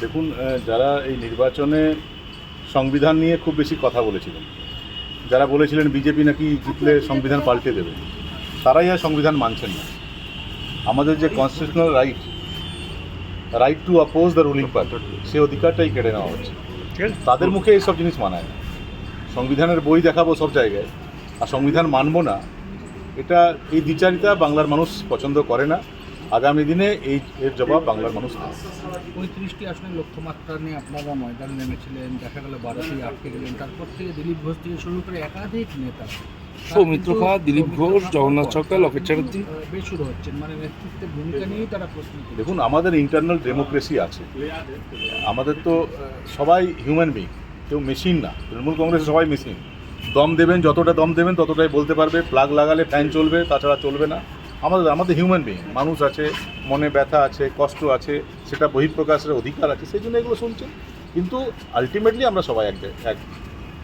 দেখুন যারা এই নির্বাচনে সংবিধান নিয়ে খুব বেশি কথা বলেছিলেন যারা বলেছিলেন বিজেপি নাকি জিতলে সংবিধান পাল্টে দেবে তারাই আর সংবিধান মানছেন না। আমাদের যে constitutional right right to oppose the ruling party সে অধিকারটাই কেড়ে নেওয়া হচ্ছে। তাদের মুখে এইসব জিনিস মানায় না। সংবিধানের বই দেখাবো সব জায়গায় আর সংবিধান মানবো না এটা এই দ্বিচারিতা বাংলার মানুষ পছন্দ করে না। আগামী দিনে এই এর জবাব বাংলার মানুষ। পঁয়ত্রিশটি আসনে লক্ষ্যমাত্রা নিয়ে আপনারা ময়দানে নেমেছিলেন দেখা গেল বারোটি আটকে গেলেন তারপর থেকে দিলীপ ঘোষ থেকে শুরু করে একাধিক নেতা। সৌমিত্র খাঁ দিলীপ ঘোষ জগন্নাথ সরকার লকেট চ্যাটার্জি। বেসুরো হচ্ছেন মানে নেতৃত্বের ভূমিকা নিয়েই তারা প্রশ্ন দেখুন আমাদের ইন্টারনাল ডেমোক্রেসি আছে। আমাদের তো সবাই হিউম্যান বিং কেউ মেশিন না। তৃণমূল কংগ্রেসে সবাই মেশিন দম দেবেন যতটা দম দেবেন ততটাই বলতে পারবে। প্লাগ লাগালে ফ্যান চলবে তাছাড়া চলবে না। আমাদের আমাদের হিউম্যান বিং মানুষ আছে মনে ব্যথা আছে কষ্ট আছে সেটা বহিঃপ্রকাশের অধিকার আছে সেই জন্য এগুলো শুনছে। কিন্তু আলটিমেটলি আমরা সবাই এক এক।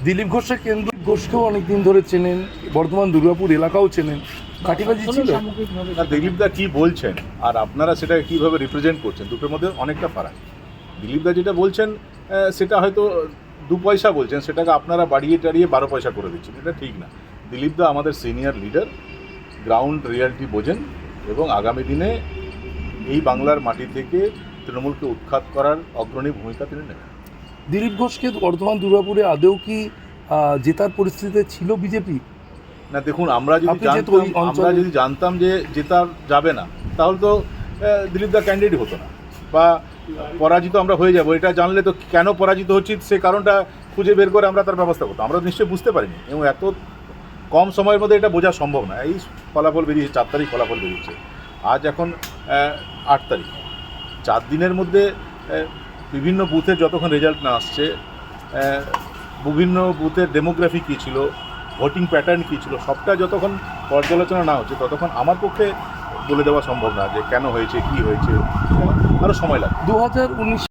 দিলীপ ঘোষের কেন্দ্র ঘোষকেও অনেকদিন ধরে চেনেন বর্ধমান দুর্গাপুর এলাকাও চেনেন। কাটিবাজি ছিল। সামগ্রিকভাবে দিলীপদা কী বলছেন আর আপনারা সেটাকে কীভাবে রিপ্রেজেন্ট করছেন দুটোর মধ্যে অনেকটা ফারাক। দিলীপদা যেটা বলছেন আহ, সেটা হয়তো দু পয়সা বলছেন সেটাকে আপনারা বাড়িয়ে টাড়িয়ে বারো পয়সা করে দিচ্ছেন এটা ঠিক না। দিলীপদা আমাদের সিনিয়র লিডার গ্রাউন্ড রিয়ালিটি বোঝেন এবং আগামী দিনে এই বাংলার মাটি থেকে তৃণমূলকে উৎখাত করার অগ্রণী ভূমিকা তিনি নেবেন। দিলীপ ঘোষকে বর্ধমান দুর্গাপুরে আদৌ কি জেতার পরিস্থিতিতে ছিল বিজেপি? না দেখুন আমরা যদি জানতাম আমরা যদি জানতাম যে জেতার যাবে না তাহলে তো দিলীপ দা ক্যান্ডিডেট হতো না। বা পরাজিত আমরা হয়ে যাব এটা জানলে তো কেন পরাজিত হচ্ছি সে কারণটা খুঁজে বের করে আমরা তার ব্যবস্থা করতাম। আমরা নিশ্চয়ই বুঝতে পারিনি এবং এত কম সময়ের মধ্যে এটা বোঝা সম্ভব না। এই ফলাফল বেরিয়েছে, চার তারিখ ফলাফল বেরিয়েছে। আজ এখন আট তারিখ। চার দিনের মধ্যে বিভিন্ন বুথে যতক্ষণ রেজাল্ট না আসছে বিভিন্ন বুথের ডেমোগ্রাফি কী ছিল ভোটিং প্যাটার্ন কী ছিল, সবটা যতক্ষণ পর্যালোচনা না হচ্ছে, ততক্ষণ আমার পক্ষে বলে দেওয়া সম্ভব না যে কেন হয়েছে, কী হয়েছে। আরও সময় লাগবে। দু হাজার উনিশ